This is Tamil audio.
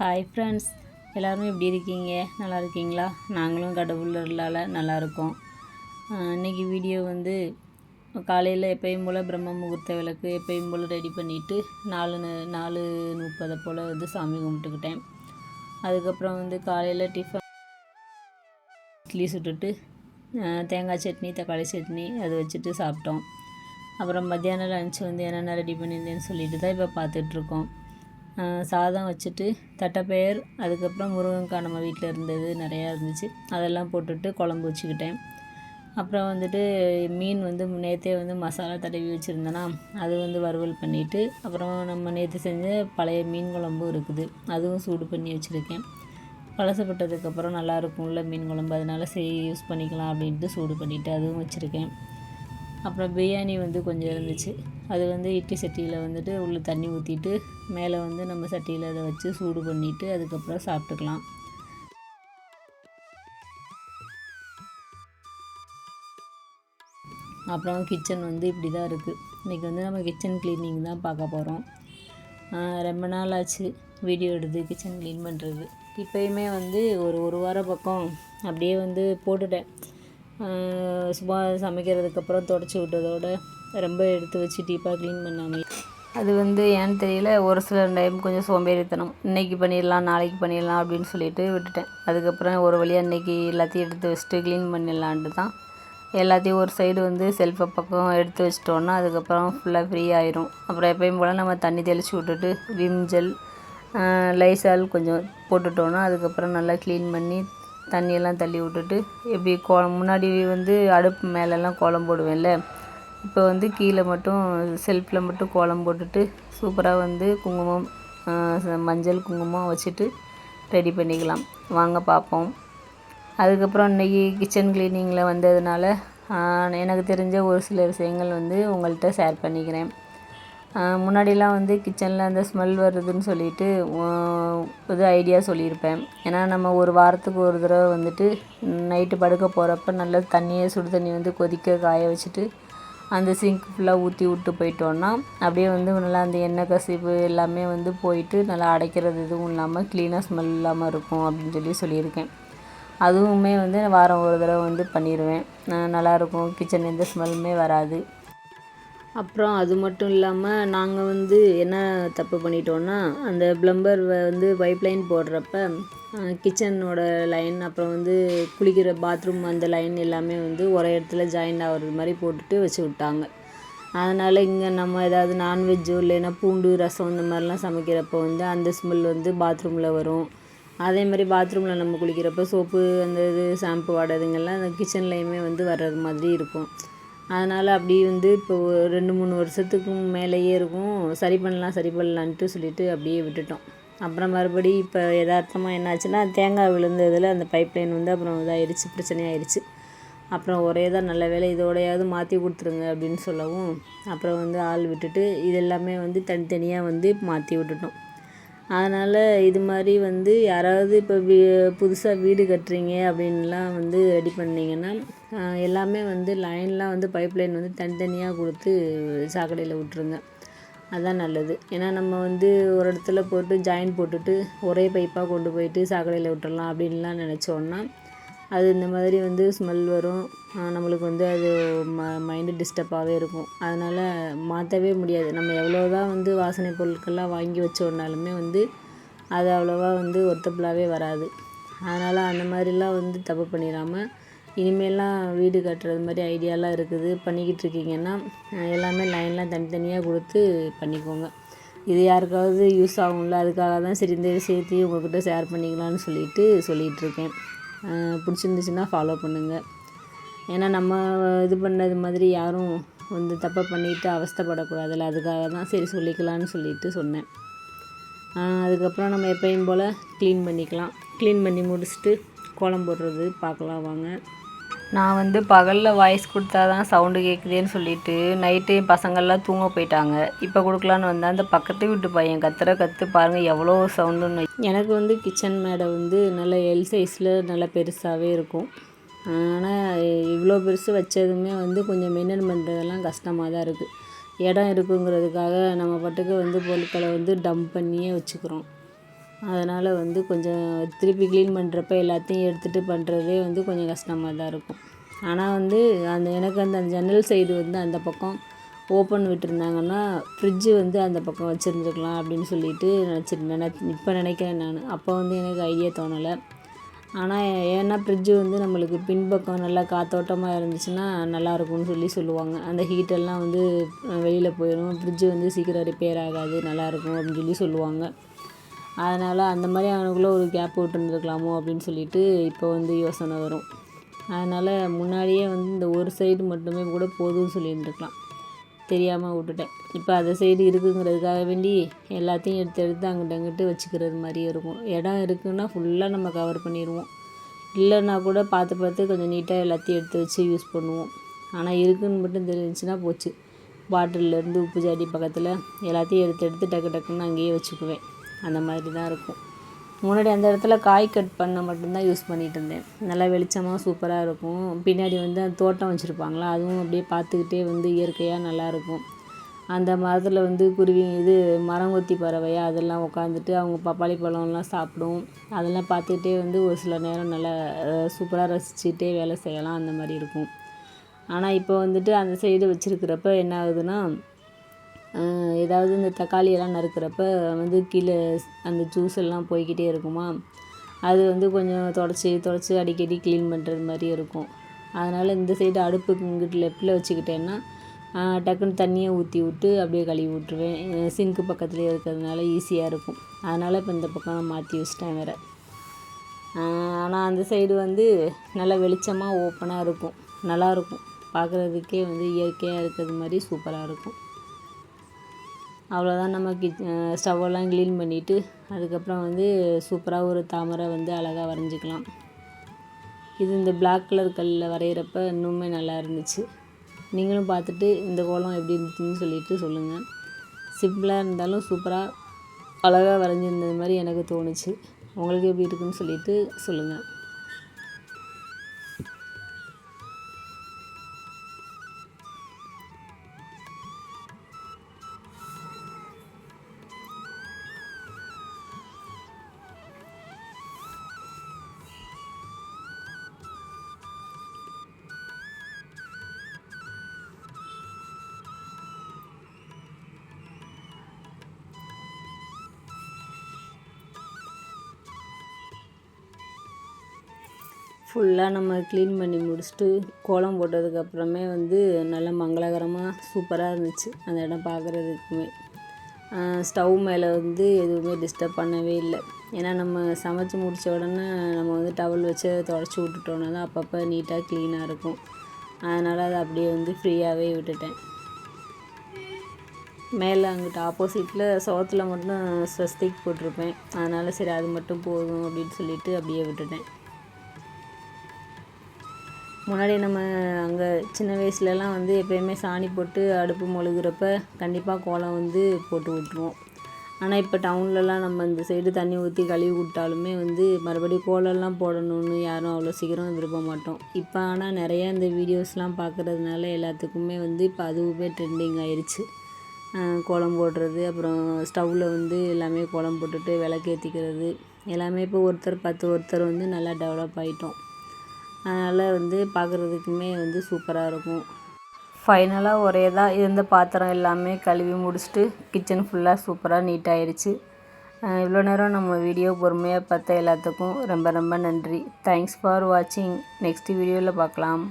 ஹாய் ஃப்ரெண்ட்ஸ் எல்லோரும் எப்படி இருக்கீங்க? நல்லா இருக்கீங்களா? நாங்களும் கடவுள் அருளால் நல்லா இருக்கோம். வீடியோ வந்து காலையில் எப்பயும் போல் பிரம்ம முகூர்த்த விளக்கு எப்பயும் போல் ரெடி பண்ணிவிட்டு நாலு ந- நாலு முப்பதை போல் வந்து சாமி கும்பிட்டுக்கிட்டேன். அதுக்கப்புறம் வந்து காலையில் டிஃபன் இட்லி சுட்டுட்டு தேங்காய் சட்னி தக்காளி சட்னி அது வச்சுட்டு சாப்பிட்டோம். அப்புறம் மத்தியானம் லஞ்ச் வந்து என்னென்ன ரெடி பண்ணியிருந்தேன்னு சொல்லிட்டு தான் இப்போ பார்த்துட்ருக்கோம் சாதம் வச்சுட்டு தட்டைப்பயிர் அதுக்கப்புறம் முருங்கைக்காய் நம்ம வீட்டில் இருந்தது நிறையா இருந்துச்சு. அதெல்லாம் போட்டுட்டு குழம்பு வச்சுக்கிட்டேன். அப்புறம் வந்துட்டு மீன் வந்து நேற்றே வந்து மசாலா தடவி வச்சுருந்தேன்னா அது வந்து வறுவல் பண்ணிவிட்டு அப்புறம் நம்ம நேற்று செஞ்ச பழைய மீன் குழம்பும் இருக்குது. அதுவும் சூடு பண்ணி வச்சுருக்கேன். பழசப்பட்டதுக்கப்புறம் நல்லா இருக்கும்ல மீன் குழம்பு அதனால சரி யூஸ் பண்ணிக்கலாம் அப்படின்ட்டு சூடு பண்ணிவிட்டு அதுவும் வச்சுருக்கேன். அப்புறம் பிரியாணி வந்து கொஞ்சம் இருந்துச்சு. அது வந்து இட்லி சட்டியில் வந்துட்டு உள்ள தண்ணி ஊற்றிட்டு மேலே வந்து நம்ம சட்டியில் அதை வச்சு சூடு பண்ணிவிட்டு அதுக்கப்புறம் சாப்பிட்டுக்கலாம். அப்புறம் கிச்சன் வந்து இப்படி தான் இருக்குது இன்றைக்கி வந்து நம்ம கிச்சன் க்ளீனிங் தான் பார்க்க போகிறோம் ரொம்ப நாள் ஆச்சு வீடியோ எடுத்து கிச்சன் க்ளீன் பண்ணுறது இப்போயுமே வந்து ஒரு ஒரு வார பக்கம் அப்படியே வந்து போட்டுட்டேன். சும்மா சமைக்கிறதுக்கப்புறம் தொடச்சி விட்டதோட ரொம்ப எடுத்து வச்சு டீப்பாக க்ளீன் பண்ணாமல் அது வந்து ஏன்னு தெரியல ஒரு சில டைம் கொஞ்சம் சோம்பேறித்தனம். இன்னைக்கு பண்ணிடலாம் நாளைக்கு பண்ணிடலாம் அப்படின்னு சொல்லிட்டு விட்டுட்டேன். அதுக்கப்புறம் ஒரு வழியாக இன்னைக்கு எல்லாத்தையும் எடுத்து வச்சுட்டு க்ளீன் பண்ணிடலான்ட்டு தான். எல்லாத்தையும் ஒரு சைடு வந்து செல்ஃபை பக்கம் எடுத்து வச்சிட்டோன்னா அதுக்கப்புறம் ஃபுல்லாக ஃப்ரீ ஆயிரும். அப்புறம் எப்பயும் போல் நம்ம தண்ணி தெளித்து விட்டுட்டு விம் ஜெல் லைசால் கொஞ்சம் போட்டுட்டோன்னா அதுக்கப்புறம் நல்லா க்ளீன் பண்ணி தண்ணியெல்லாம் தள்ளி விட்டுட்டு எப்படி கோ முன்னாடி வந்து அடுப்பு மேலெல்லாம் கோலம் போடுவேன்ல இப்போ வந்து கீழே மட்டும் செல்ஃபில் மட்டும் கோலம் போட்டுட்டு சூப்பராக வந்து குங்குமம் மஞ்சள் குங்குமம் வச்சுட்டு ரெடி பண்ணிக்கலாம். வாங்க பார்ப்போம். அதுக்கப்புறம் இன்றைக்கி கிச்சன் க்ளீனிங்கில் வந்ததுனால எனக்கு தெரிஞ்ச ஒரு சில விஷயங்கள் வந்து உங்கள்கிட்ட ஷேர் பண்ணிக்கிறேன். முன்னாடிலாம் வந்து கிச்சனில் அந்த ஸ்மெல் வருதுன்னு சொல்லிட்டு இது ஐடியா சொல்லியிருப்பேன். ஏன்னா நம்ம ஒரு வாரத்துக்கு ஒரு தடவை வந்துட்டு நைட்டு படுக்க போகிறப்ப நல்ல தண்ணியை சுடு தண்ணி வந்து கொதிக்க காய வச்சுட்டு அந்த சிங்க் ஃபுல்லாக ஊற்றி விட்டு போயிட்டோன்னா அப்படியே வந்து நல்லா அந்த எண்ணெய் கசிவு எல்லாமே வந்து போயிட்டு நல்லா அடைக்கிறது எதுவும் இல்லாமல் க்ளீனாக ஸ்மெல் இல்லாமல் இருக்கும் அப்படின்னு சொல்லி சொல்லியிருக்கேன். அதுவுமே வந்து வாரம் ஒரு தடவை வந்து பண்ணிடுவேன் நல்லாயிருக்கும் கிச்சன் எந்த ஸ்மெல்லுமே வராது. அப்புறம் அது மட்டும் இல்லாமல் நாங்கள் வந்து என்ன தப்பு பண்ணிட்டோன்னா அந்த ப்ளம்பர் வந்து பைப்லைன் போடுறப்ப கிச்சனோட லைன் அப்புறம் வந்து குளிக்கிற பாத்ரூம் அந்த லைன் எல்லாமே வந்து ஒரே இடத்துல ஜாயின் ஆகிறது மாதிரி போட்டுட்டு வச்சு விட்டாங்க. அதனால் இங்கே நம்ம ஏதாவது நான்வெஜ்ஜோ இல்லைன்னா பூண்டு ரசம் இந்த மாதிரிலாம் சமைக்கிறப்போ வந்து அந்த ஸ்மெல் வந்து பாத்ரூமில் வரும். அதே மாதிரி பாத்ரூமில் நம்ம குளிக்கிறப்போ சோப்பு அந்த இது ஷாம்பு வாடகைங்கெல்லாம் அந்த கிச்சன்லேயுமே வந்து வர்றது மாதிரி இருக்கும். அதனால் அப்படி வந்து இப்போ ரெண்டு மூணு வருஷத்துக்கு மேலேயே இருக்கும். சரி பண்ணலாம் சரி பண்ணலான்ட்டு சொல்லிவிட்டு அப்படியே விட்டுட்டோம். அப்புறம் மறுபடி இப்போ யதார்த்தமாக என்னாச்சுன்னா தேங்காய் விழுந்ததில் அந்த பைப்லைன் வந்து அப்புறம் இதாகிடுச்சு பிரச்சனையாயிருச்சு. அப்புறம் ஒரே தான் நல்ல வேலை இதோடையாவது மாற்றி கொடுத்துருங்க அப்படின்னு சொல்லவும் அப்புறம் வந்து ஆள் விட்டுட்டு இது எல்லாமே வந்து தனித்தனியாக வந்து மாற்றி விட்டுட்டோம். அதனால் இது மாதிரி வந்து யாராவது இப்போ வீ புதுசாக வீடு கட்டுறீங்க அப்படின்லாம் வந்து ரெடி பண்ணிங்கன்னா எல்லாமே வந்து லைன்லாம் வந்து பைப்லைன் வந்து தனித்தனியாக கொடுத்து சாக்கடையில் விட்ருங்க அதுதான் நல்லது. ஏன்னா நம்ம வந்து ஒரு இடத்துல போட்டு ஜாயின் போட்டுட்டு ஒரே பைப்பாக கொண்டு போயிட்டு சாக்கடையில் விட்டுறலாம் அப்படின்லாம் நினச்சோன்னா அது இந்த மாதிரி வந்து ஸ்மெல் வரும். நம்மளுக்கு வந்து அது ம மைண்டு டிஸ்டர்பாகவே இருக்கும். அதனால் மாற்றவே முடியாது. நம்ம எவ்வளோ தான் வந்து வாசனை பொருட்கள்லாம் வாங்கி வச்சோன்னாலுமே வந்து அது அவ்வளோவா வந்து ஒர்த்தபுளாகவே வராது. அதனால் அந்த மாதிரிலாம் வந்து தப்பு பண்ணிடாமல் இனிமேல்லாம் வீடு கட்டுறது மாதிரி ஐடியாலாம் இருக்குது. பண்ணிக்கிட்டு இருக்கீங்கன்னா எல்லாமே லைன்லாம் தனித்தனியாக கொடுத்து பண்ணிக்கோங்க. இது யாருக்காவது யூஸ் ஆகும்ல அதுக்காக தான் சரி இந்த விஷயத்தையும் உங்கள்கிட்ட ஷேர் பண்ணிக்கலாம்னு சொல்லிட்டு சொல்லிகிட்ருக்கேன் பிடிச்சிருந்துச்சுன்னா ஃபாலோ பண்ணுங்கள் ஏன்னா நம்ம இது பண்ணது மாதிரி யாரும் வந்து தப்பை பண்ணிவிட்டு அவஸ்தைப்படக்கூடாதுல்ல. அதுக்காக தான் சரி சொல்லிக்கலாம்னு சொல்லிட்டு சொன்னேன். அதுக்கப்புறம் நம்ம எப்பயும் போல் க்ளீன் பண்ணிக்கலாம். க்ளீன் பண்ணி முடிச்சுட்டு கோலம் போடுறது பார்க்கலாம் வாங்க. நான் வந்து பகலில் வாய்ஸ் கொடுத்தா தான் சவுண்டு கேட்குதேன்னு சொல்லிட்டு நைட்டு என் பசங்கள்லாம் தூங்க போயிட்டாங்க. இப்போ கொடுக்கலான்னு வந்தால் அந்த பக்கத்து வீட்டு பையன் கத்துற கற்று பாருங்கள் எவ்வளோ சவுண்டுன்னு எனக்கு வந்து கிச்சன் மேடை வந்து நல்ல எல் சைஸில் நல்ல பெருசாகவே இருக்கும். ஆனால் இவ்வளோ பெருசு வச்சதுமே வந்து கொஞ்சம் மெயின்டைன் பண்ணுறதெல்லாம் கஷ்டமாக தான் இருக்குது இடம் இருக்குங்கிறதுக்காக நம்ம பாட்டுக்கு வந்து பொருட்களை வந்து டம்ப் பண்ணியே வச்சுக்கிறோம். அதனால் வந்து கொஞ்சம் திருப்பி க்ளீன் பண்ணுறப்ப எல்லாத்தையும் எடுத்துகிட்டு பண்ணுறதே வந்து கொஞ்சம் கஷ்டமாக தான் இருக்கும். ஆனால் வந்து அந்த எனக்கு அந்த ஜன்னல் சைடு வந்து அந்த பக்கம் ஓப்பன் விட்டுருந்தாங்கன்னா ஃப்ரிட்ஜு வந்து அந்த பக்கம் வச்சுருந்துருக்கலாம் அப்படின்னு சொல்லிட்டு நினச்சிருந்தேன் இப்போ நினைக்கிறேன் நான். அப்போ வந்து எனக்கு ஐடியா தோணலை. ஆனால் ஏன்னா ஃப்ரிட்ஜு வந்து நம்மளுக்கு பின்பக்கம் நல்லா காத்தோட்டமாக இருந்துச்சுன்னா நல்லாயிருக்கும்னு சொல்லி சொல்லுவாங்க. அந்த ஹீட்டெல்லாம் வந்து வெளியில் போயிடும் ஃப்ரிட்ஜு வந்து சீக்கிரம் ரிப்பேர் ஆகாது நல்லாயிருக்கும் அப்படின்னு சொல்லி சொல்லுவாங்க. அதனால் அந்த மாதிரி அவனுக்குள்ளே ஒரு கேப் விட்டுருந்துருக்கலாமோ அப்படின்னு சொல்லிட்டு இப்போ வந்து யோசனை வரும். அதனால் முன்னாடியே வந்து இந்த ஒரு சைடு மட்டுமே கூட போதும்னு சொல்லியிருந்துருக்கலாம். தெரியாமல் விட்டுட்டேன். இப்போ அந்த சைடு இருக்குங்கிறதுக்காக வேண்டி எல்லாத்தையும் எடுத்து எடுத்து அங்கிட்ட அங்கிட்டு வச்சுக்கிறது மாதிரியே இருக்கும். இடம் இருக்குன்னா ஃபுல்லாக நம்ம கவர் பண்ணிடுவோம். இல்லைன்னா கூட பார்த்து பார்த்து கொஞ்சம் நீட்டாக எல்லாத்தையும் எடுத்து வச்சு யூஸ் பண்ணுவோம். ஆனால் இருக்குன்னு மட்டும் தெரிஞ்சுன்னா போச்சு. பாட்டிலேருந்து உப்பு ஜாடி பக்கத்தில் எல்லாத்தையும் எடுத்து எடுத்து டக்கு டக்குன்னு அங்கேயே வச்சுக்குவேன். அந்த மாதிரி தான் இருக்கும். முன்னாடி அந்த இடத்துல காய் கட் பண்ண மட்டும்தான் யூஸ் பண்ணிகிட்டு இருந்தேன். நல்லா வெளிச்சமாக சூப்பராக இருக்கும். பின்னாடி வந்து அந்த தோட்டம் வச்சுருப்பாங்களா அதுவும் அப்படியே பார்த்துக்கிட்டே வந்து இயற்கையாக நல்லாயிருக்கும் அந்த மரத்தில் வந்து குருவி இது மரங்கொத்தி பறவையாக அதெல்லாம் உட்காந்துட்டு அவங்க பப்பாளி பழம்லாம் சாப்பிடும். அதெல்லாம் பார்த்துக்கிட்டே வந்து ஒரு சில நேரம் நல்லா சூப்பராக ரசிச்சுட்டே வேலை செய்யலாம். அந்த மாதிரி இருக்கும். ஆனால் இப்போ வந்துட்டு அந்த சைடு வச்சுருக்கிறப்ப என்ன ஆகுதுன்னா ஏதாவது இந்த தக்காளி எல்லாம் நறுக்கிறப்ப வந்து கீழே அந்த ஜூஸ் எல்லாம் போய்க்கிட்டே இருக்குமா? அது வந்து கொஞ்சம் தொடச்சி தொடச்சி அடிக்கடி க்ளீன் பண்ணுறது மாதிரி இருக்கும். அதனால் இந்த சைடு அடுப்புக்கு இங்கிட்டு லெஃப்ட்டில் வச்சுக்கிட்டேன்னா டக்குன்னு தண்ணியை ஊற்றி விட்டு அப்படியே கழுவி விட்ருவேன் சிங்க்கு பக்கத்துலேயே இருக்கிறதுனால ஈஸியாக இருக்கும். அதனால் இப்போ இந்த பக்கம் நான் மாற்றி வச்சிட்டேன் வேறு. ஆனால் அந்த சைடு வந்து நல்லா வெளிச்சமாக ஓப்பனாக இருக்கும். நல்லாயிருக்கும் பார்க்குறதுக்கே வந்து இயற்கையாக இருக்கிறது மாதிரி சூப்பராக இருக்கும். அவ்வளோதான் நம்ம கிச் ஸ்டவ்வெல்லாம் க்ளீன் பண்ணிவிட்டு அதுக்கப்புறம் வந்து சூப்பராக ஒரு தாமரை வந்து அழகாக வரைஞ்சிக்கலாம். இது இந்த பிளாக் கலர் கல்லில் வரைகிறப்ப இன்னுமே நல்லா இருந்துச்சு. நீங்களும் பார்த்துட்டு இந்த கோலம் எப்படி இருந்துச்சுன்னு சொல்லிட்டு சொல்லுங்கள் சிம்பிளாக இருந்தாலும் சூப்பராக அழகாக வரைஞ்சிருந்தது மாதிரி எனக்கு தோணுச்சு. உங்களுக்கு எப்படி இருக்குன்னு சொல்லிவிட்டு சொல்லுங்கள் ஃபுல்லாக நம்ம க்ளீன் பண்ணி முடிச்சுட்டு கோலம் போட்டதுக்கப்புறமே வந்து நல்லா மங்களகரமாக சூப்பராக இருந்துச்சு. அந்த இடம் பார்க்குறதுக்குமே ஸ்டவ் மேலே வந்து எதுவுமே டிஸ்டர்ப் பண்ணவே இல்லை. ஏன்னா நம்ம சமைச்சு முடித்த உடனே நம்ம வந்து டவல் வச்சு தொடச்சி விட்டுட்டோன்னா தான் அப்பப்போ நீட்டாக க்ளீனாக இருக்கும். அதனால் அதை அப்படியே வந்து ஃப்ரீயாகவே விட்டுட்டேன். மேலே அங்கிட்ட ஆப்போசிட்டில் சோத்தில் மட்டும் ஸ்வஸ்திக் போட்டிருப்பேன். அதனால் சரி அது மட்டும் போதும் அப்படின்னு சொல்லிட்டு அப்படியே விட்டுட்டேன். முன்னாடி நம்ம அங்கே சின்ன வயசுலலாம் வந்து எப்போயுமே சாணி போட்டு அடுப்பு மொழுகிறப்ப கண்டிப்பாக கோலம் வந்து போட்டு விட்ருவோம் ஆனால் இப்போ டவுன்லலாம் நம்ம இந்த சைடு தண்ணி ஊற்றி கழுவி விட்டாலுமே வந்து மறுபடியும் கோலம்லாம் போடணும்னு யாரும் அவ்வளோ சீக்கிரம் விரும்ப மாட்டோம். இப்போ ஆனால் நிறையா இந்த வீடியோஸ்லாம் பார்க்குறதுனால எல்லாத்துக்குமே வந்து இப்போ அதுவுமே ட்ரெண்டிங் ஆயிடுச்சு கோலம் போடுறது அப்புறம் ஸ்டவ்வில் வந்து எல்லாமே கோலம் போட்டுட்டு விளக்கேற்றிக்கிறது எல்லாமே இப்போ ஒருத்தர் பத்து ஒருத்தர் வந்து நல்லா டெவலப் ஆகிட்டோம் அதனால் வந்து பார்க்குறதுக்குமே வந்து சூப்பராக இருக்கும். ஃபைனலாக ஒரே தான் இருந்த பாத்திரம் எல்லாமே கழுவி முடிச்சுட்டு கிச்சன் ஃபுல்லாக சூப்பராக நீட்டாகிடுச்சு இவ்வளோ நேரம் நம்ம வீடியோ பொறுமையாக பார்த்த எல்லாத்துக்கும் ரொம்ப ரொம்ப நன்றி. தேங்க்ஸ் ஃபார் வாட்சிங் நெக்ஸ்ட் வீடியோவில் பார்க்கலாம்